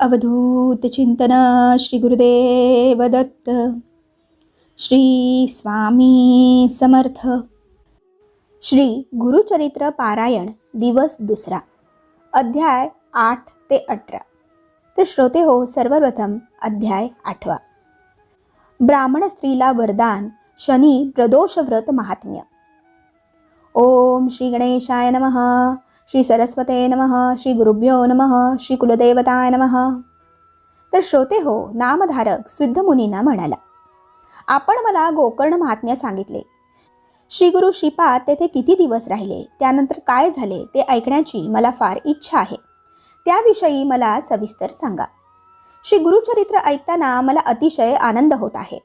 अवधूत चिंतन श्री गुरुदेव दत्त श्री स्वामी समर्थ. श्री गुरुचरित्र पारायण दिवस दुसरा अध्याय आठ ते अठरा. तर श्रोते हो सर्वप्रथम अध्याय आठवा. ब्राह्मण स्त्रीला वरदान शनी प्रदोष व्रत महात्म्य. ओम श्री गणेशाय नमः. श्री सरस्वते नमः श्री गुरुभ्यो नमः श्री कुलदेवताय नमः। तर श्रोते हो नामधारक सिद्ध मुनींना म्हणाला आपण मला गोकर्ण महात्म्य सांगितले. श्री गुरु श्रीपाद तेथे किती दिवस राहिले? त्यानंतर काय झाले? ते ऐकण्याची मला फार इच्छा आहे. त्याविषयी मला सविस्तर सांगा. श्री गुरुचरित्र ऐकताना मला अतिशय आनंद होत आहे.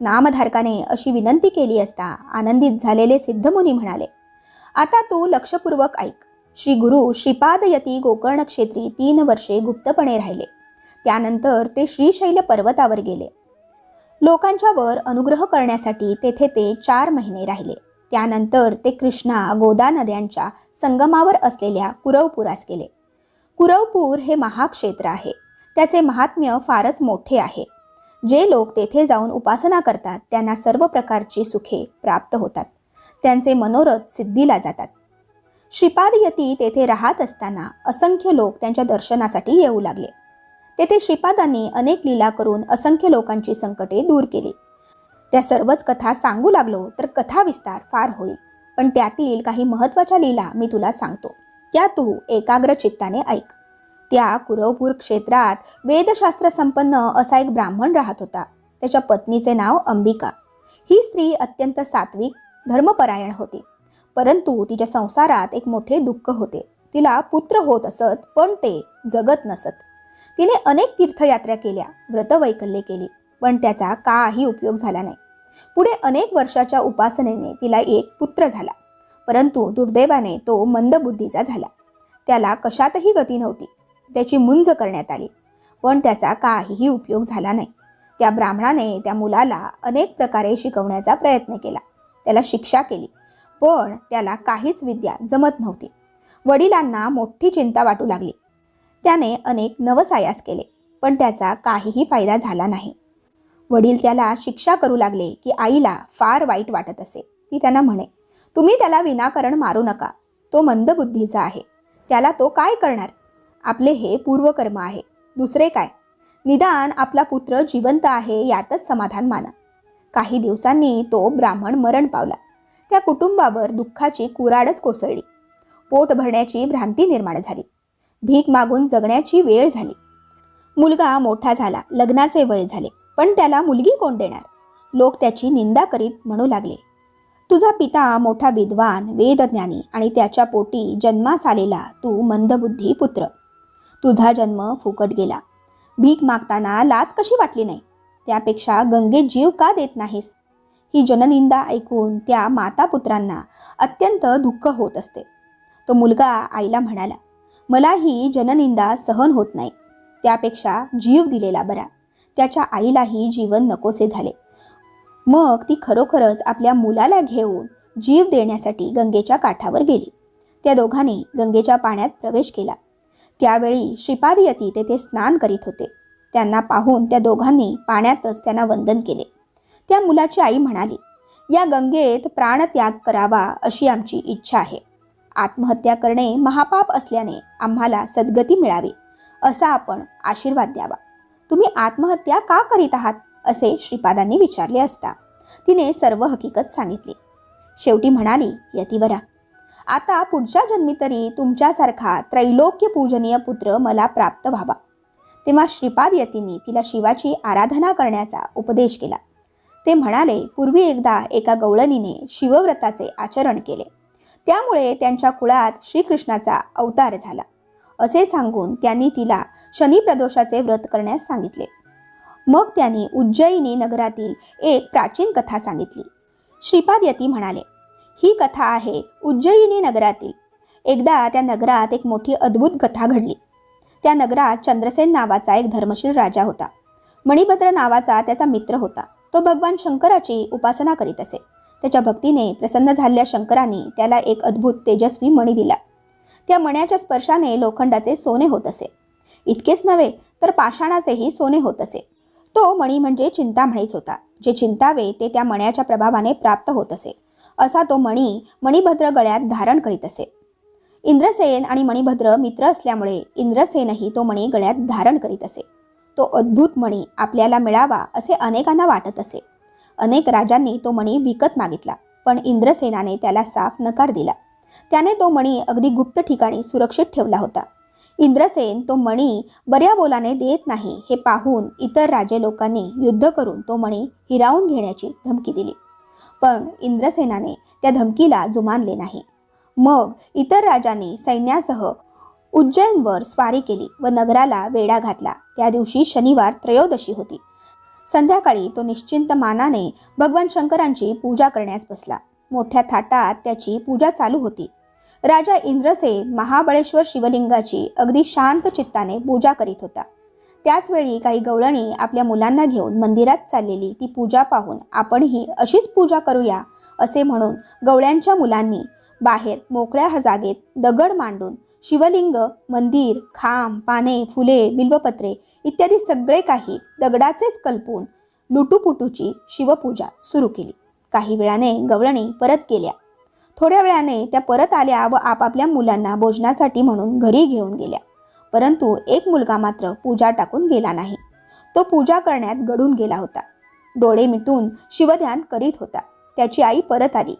नामधारकाने अशी विनंती केली असता आनंदित झालेले सिद्धमुनी म्हणाले आता तू लक्षपूर्वक ऐक. श्री गुरु श्रीपादयती गोकर्ण क्षेत्री तीन वर्षे गुप्तपणे राहिले. त्यानंतर ते श्रीशैल पर्वतावर गेले. लोकांच्या वर अनुग्रह करण्यासाठी तेथे ते चार महिने राहिले. त्यानंतर ते कृष्णा गोदा नद्यांच्या संगमावर असलेल्या कुरवपुरास गेले. कुरवपूर हे महाक्षेत्र आहे. त्याचे महात्म्य फारच मोठे आहे. जे लोक तेथे जाऊन उपासना करतात त्यांना सर्व प्रकारची सुखे प्राप्त होतात. त्यांचे मनोरथ सिद्धीला जातात. श्रीपाद यती तेथे राहत असताना असंख्य लोक त्यांच्या दर्शनासाठी येऊ लागले. तेथे श्रीपादांनी अनेक लीला करून असंख्य लोकांची संकटे दूर केली. त्या सर्वच कथा सांगू लागलो तर कथा विस्तार फार होईल पण त्यातील काही महत्त्वाच्या लीला मी तुला सांगतो. त्या तू एकाग्र चित्ताने ऐक. त्या कुरवपूर क्षेत्रात वेदशास्त्र संपन्न असा एक ब्राह्मण राहत होता. त्याच्या पत्नीचे नाव अंबिका. ही स्त्री अत्यंत सात्विक धर्मपरायण होती. परंतु तिच्या संसारात एक मोठे दुःख होते. तिला पुत्र होत असत पण ते जगत नसत. तिने अनेक तीर्थयात्रा केल्या व्रतवैकल्ये केली पण त्याचा काही उपयोग झाला नाही. पुढे अनेक वर्षाच्या उपासनेने तिला एक पुत्र झाला परंतु दुर्दैवाने तो मंदबुद्धीचा झाला. त्याला कशातही गती नव्हती त्याची मुंज करण्यात आली पण त्याचा काहीही उपयोग झाला नाही. त्या ब्राह्मणाने त्या मुलाला अनेक प्रकारे शिकवण्याचा प्रयत्न केला. त्याला शिक्षा केली पण त्याला काहीच विद्या जमत नव्हती. वडिलांना मोठी चिंता वाटू लागली. त्याने अनेक नवसायास केले पण त्याचा काहीही फायदा झाला नाही. वडील त्याला शिक्षा करू लागले की आईला फार वाईट वाटत असे. ती त्यांना म्हणे तुम्ही त्याला विनाकारण मारू नका. तो मंदबुद्धीचा आहे. त्याला तो काय करणार? आपले हे पूर्वकर्म आहे. दुसरे काय? निदान आपला पुत्र जिवंत आहे यातच समाधान माना. काही दिवसांनी तो ब्राह्मण मरण पावला. त्या कुटुंबावर दुःखाची कुराडच कोसळली. पोट भरण्याची भ्रांती निर्माण झाली. भीक मागून जगण्याची वेळ झाली. मुलगा मोठा झाला लग्नाचे वय झाले पण त्याला मुलगी कोण देणार? लोक त्याची निंदा करीत म्हणू लागले. तुझा पिता मोठा विद्वान वेदज्ञानी आणि त्याच्या पोटी जन्मास आलेला तू मंदबुद्धी पुत्र. तुझा जन्म फुकट गेला. भीक मागताना लाच कशी वाटली नाही? त्यापेक्षा गंगेत जीव का देत नाहीस? ही जननिंदा ऐकून त्या मातापुत्रांना अत्यंत दुःख होत असते. तो मुलगा आईला म्हणाला मला ही जननिंदा सहन होत नाही. त्यापेक्षा जीव दिलेला बरा. त्याच्या आईलाही जीवन नकोसे झाले. मग ती खरोखरच आपल्या मुलाला घेऊन जीव देण्यासाठी गंगेच्या काठावर गेली. त्या दोघांनी गंगेच्या पाण्यात प्रवेश केला. त्यावेळी श्रीपादयती तेथे स्नान करीत होते. त्यांना पाहून त्या दोघांनी पाण्यातच त्यांना वंदन केले. त्या मुलाची आई म्हणाली या गंगेत प्राणत्याग करावा अशी आमची इच्छा आहे. आत्महत्या करणे महापाप असल्याने आम्हाला सद्गती मिळावी असा आपण आशीर्वाद द्यावा. तुम्ही आत्महत्या का करीत आहात? असे श्रीपादांनी विचारले असता तिने सर्व हकीकत सांगितली. शेवटी म्हणाली यतिवरा आता पुढच्या जन्मी तरी तुमच्यासारखा त्रैलोक्य पूजनीय पुत्र मला प्राप्त व्हावा. तेव्हा श्रीपाद यतींनी तिला शिवाची आराधना करण्याचा उपदेश केला. ते म्हणाले पूर्वी एकदा एका गवळणीने शिवव्रताचे आचरण केले. त्यामुळे त्यांच्या कुळात श्रीकृष्णाचा अवतार झाला. असे सांगून त्यांनी तिला शनिप्रदोषाचे व्रत करण्यास सांगितले. मग त्यांनी उज्जयिनी नगरातील एक प्राचीन कथा सांगितली. श्रीपाद यती म्हणाले ही कथा आहे उज्जयिनी नगरातील. एकदा त्या नगरात एक मोठी अद्भुत कथा घडली. त्या नगरात चंद्रसेन नावाचा एक धर्मशील राजा होता. मणिभद्र नावाचा त्याचा मित्र होता. तो भगवान शंकराची उपासना करीत असे. त्याच्या भक्तीने प्रसन्न झालेल्या शंकराने त्याला एक अद्भुत तेजस्वी मणी दिला. त्या मण्याच्या स्पर्शाने लोखंडाचे सोने होत असे. इतकेच नव्हे तर पाषाणाचेही सोने होत असे. तो मणी म्हणजे चिंतामणीच होता. जे चिंतावे ते त्या मण्याच्या प्रभावाने प्राप्त होत असे. असा तो मणी मणिभद्र गळ्यात धारण करीत असे. इंद्रसेन आणि मणिभद्र मित्र असल्यामुळे इंद्रसेनही तो मणी गळ्यात धारण करीत असे. तो अद्भुत मणी आपल्याला मिळावा असे अनेकांना वाटत असे. अनेक राजांनी तो मणी विकत मागितला पण इंद्रसेनाने त्याला साफ नकार दिला. त्याने तो मणी अगदी गुप्त ठिकाणी सुरक्षित ठेवला होता. इंद्रसेन तो मणी बऱ्या बोलाने देत नाही हे पाहून इतर राजे लोकांनी युद्ध करून तो मणी हिरावून घेण्याची धमकी दिली. पण इंद्रसेनाने त्या धमकीला जुमानले नाही. मग इतर राजांनी सैन्यासह उज्जैनवर स्वारी केली व नगराला वेढा घातला. त्या दिवशी शनिवार त्रयोदशी होती. संध्याकाळी तो निश्चिंत मानाने भगवान शंकरांची पूजा करण्यास बसला. मोठ्या थाटात त्याची पूजा चालू होती. राजा इंद्रसेन महाबळेश्वर शिवलिंगाची अगदी शांत चित्ताने पूजा करीत होता. त्याचवेळी काही गवळणी आपल्या मुलांना घेऊन मंदिरात चाललेली ती पूजा पाहून आपणही अशीच पूजा करूया असे म्हणून गवळ्यांच्या मुलांनी बाहेर मोकळ्या जागेत दगड मांडून शिवलिंग मंदिर खांब पाने फुले बिल्वपत्रे इत्यादी सगळे काही दगडाचेच कल्पून लुटूपुटूची शिवपूजा सुरू केली. काही वेळाने गवळणी परत गेल्या थोड्या वेळाने त्या परत आल्या व आपापल्या मुलांना भोजनासाठी म्हणून घरी घेऊन गेल्या. परंतु एक मुलगा मात्र पूजा टाकून गेला नाही. तो पूजा करण्यात गडून गेला होता. डोळे मिटून शिवध्यान करीत होता. त्याची आई परत आली.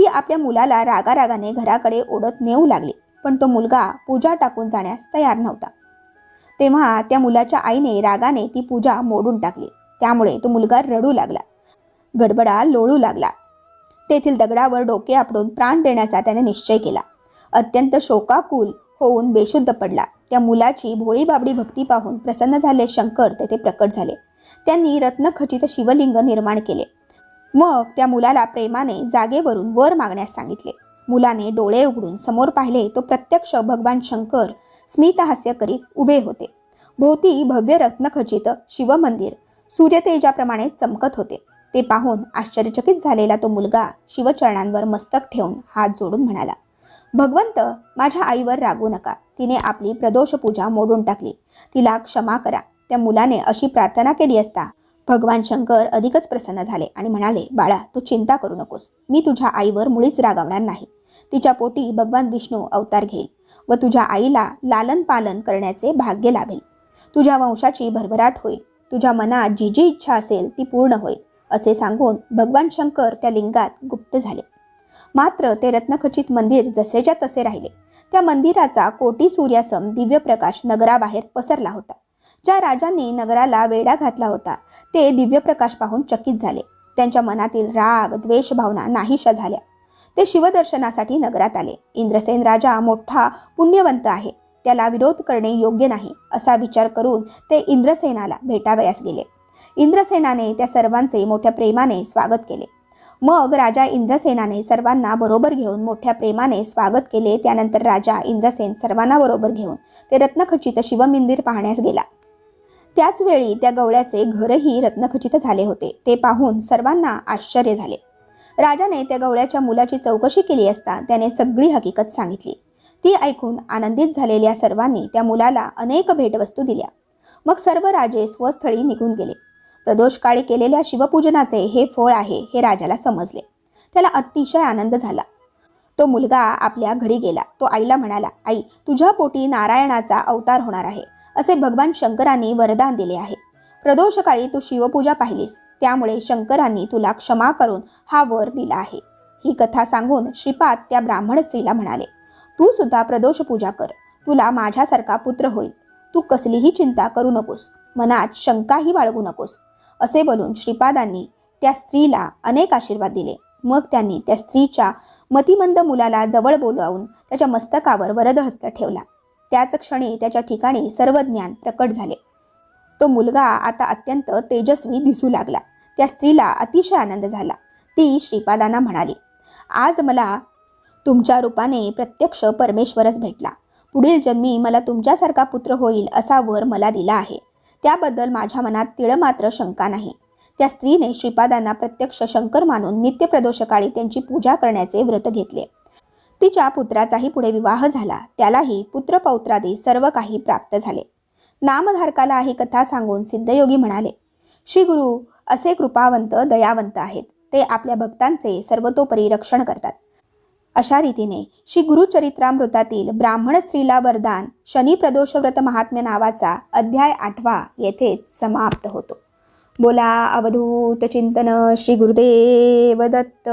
ती आपल्या मुलाला रागारागाने घराकडे ओढत नेऊ लागली पण तो मुलगा पूजा टाकून जाण्यास तयार नव्हता. तेव्हा त्या मुलाच्या आईने रागाने ती पूजा मोडून टाकली. त्यामुळे तो मुलगा रडू लागला गडबडा लोळू लागला. तेथील दगडावर डोके आपडून प्राण देण्याचा त्याने निश्चय केला. अत्यंत शोकाकुल होऊन बेशुद्ध पडला. त्या मुलाची भोळी बाबडी भक्ती पाहून प्रसन्न झाले शंकर तेथे प्रकट झाले. त्यांनी रत्नखचित शिवलिंग निर्माण केले. मग त्या मुलाला प्रेमाने जागेवरून वर मागण्यास सांगितले. मुलाने डोळे उघडून समोर पाहिले तो प्रत्यक्ष भगवान शंकर स्मितहास्य करीत उभे होते. भोवती भव्य रत्नखचित शिवमंदिर सूर्यतेजाप्रमाणे चमकत होते. ते पाहून आश्चर्यचकित झालेला तो मुलगा शिवचरणांवर मस्तक ठेवून हात जोडून म्हणाला भगवंत माझ्या आईवर रागू नका. तिने आपली प्रदोष पूजा मोडून टाकली. तिला क्षमा करा. त्या मुलाने अशी प्रार्थना केली असता भगवान शंकर अधिकच प्रसन्न झाले आणि म्हणाले बाळा तू चिंता करू नकोस. मी तुझ्या आईवर मुळीच रागावणार नाही. तिच्या पोटी भगवान विष्णू अवतार घेईल व तुझ्या आईला लालन पालन करण्याचे भाग्य लाभेल. तुझ्या वंशाची भरभराट होईल. तुझ्या मनात जी जी इच्छा असेल ती पूर्ण होईल असे सांगून भगवान शंकर त्या लिंगात गुप्त झाले. मात्र ते रत्नखचित मंदिर जसेच्या तसे राहिले. त्या मंदिराचा कोटी सूर्यासम दिव्य प्रकाश नगराबाहेर पसरला होता. ज्या राजांनी नगराला वेढा घातला होता ते दिव्यप्रकाश पाहून चकित झाले. त्यांच्या मनातील राग द्वेष भावना नाहीशा झाल्या. ते शिवदर्शनासाठी नगरात आले. इंद्रसेन राजा मोठा पुण्यवंत आहे. त्याला विरोध करणे योग्य नाही असा विचार करून ते इंद्रसेनाला भेटावयास गेले. इंद्रसेनाने त्या सर्वांचे मोठ्या प्रेमाने स्वागत केले. मग राजा इंद्रसेनाने सर्वांना बरोबर घेऊन मोठ्या प्रेमाने स्वागत केले. त्यानंतर राजा इंद्रसेन सर्वांना बरोबर घेऊन ते रत्नखचित शिवमंदिर पाहण्यास गेला. त्याचवेळी त्या गवळ्याचे घरही रत्नखचित झाले होते. ते पाहून सर्वांना आश्चर्य झाले. राजाने त्या गवळ्याच्या मुलाची चौकशी केली असता त्याने सगळी हकीकत सांगितली. ती ऐकून आनंदित झालेल्या सर्वांनी त्या मुलाला अनेक भेटवस्तू दिल्या. मग सर्व राजे स्वस्थळी निघून गेले. प्रदोष काळी केलेल्या शिवपूजनाचे हे फळ आहे हे राजाला समजले. त्याला अतिशय आनंद झाला. तो मुलगा आपल्या घरी गेला. तो आईला म्हणाला आई तुझ्या पोटी नारायणाचा अवतार होणार आहे. असे भगवान शंकरांनी वरदान दिले आहे. प्रदोषकाळी तू शिवपूजा पाहिलीस त्यामुळे शंकरांनी तुला क्षमा करून हा वर दिला आहे. ही कथा सांगून श्रीपाद त्या ब्राह्मण स्त्रीला म्हणाले तू सुद्धा प्रदोष पूजा कर तुला माझ्यासारखा पुत्र होईल. तू कसलीही चिंता करू नकोस मनात शंकाही बाळगू नकोस. असे बोलून श्रीपादांनी त्या स्त्रीला अनेक आशीर्वाद दिले. मग त्यांनी त्या स्त्रीच्या मतिमंद मुलाला जवळ बोलावून त्याच्या मस्तकावर वरदहस्त ठेवला. त्याच क्षणी त्याच्या ठिकाणी सर्व ज्ञान प्रकट झाले. तो मुलगा आता अत्यंत तेजस्वी दिसू लागला. त्या स्त्रीला अतिशय आनंद झाला. ती श्रीपादांना म्हणाली आज मला तुमच्या रूपाने प्रत्यक्ष परमेश्वरच भेटला. पुढील जन्मी मला तुमच्यासारखा पुत्र होईल असा वर मला दिला आहे. त्याबद्दल माझ्या मनात तिळ मात्र शंका नाही. त्या स्त्रीने श्रीपादांना प्रत्यक्ष शंकर मानून नित्य प्रदोषकाळी त्यांची पूजा करण्याचे व्रत घेतले. तिच्या पुत्राचाही पुढे विवाह झाला. त्यालाही पुत्रपौत्रादी सर्व काही प्राप्त झाले. नामधारकाला ही कथा सांगून सिद्धयोगी म्हणाले श्री गुरु असे कृपावंत दयावंत आहेत. ते आपल्या भक्तांचे सर्वतोपरी रक्षण करतात. अशा रीतीने श्री गुरुचरित्रामृतातील ब्राह्मण स्त्रीला वरदान शनी प्रदोष व्रत महात्म्य नावाचा अध्याय आठवा येथेच समाप्त होतो. बोला अवधूत चिंतन श्री गुरुदेव दत्त.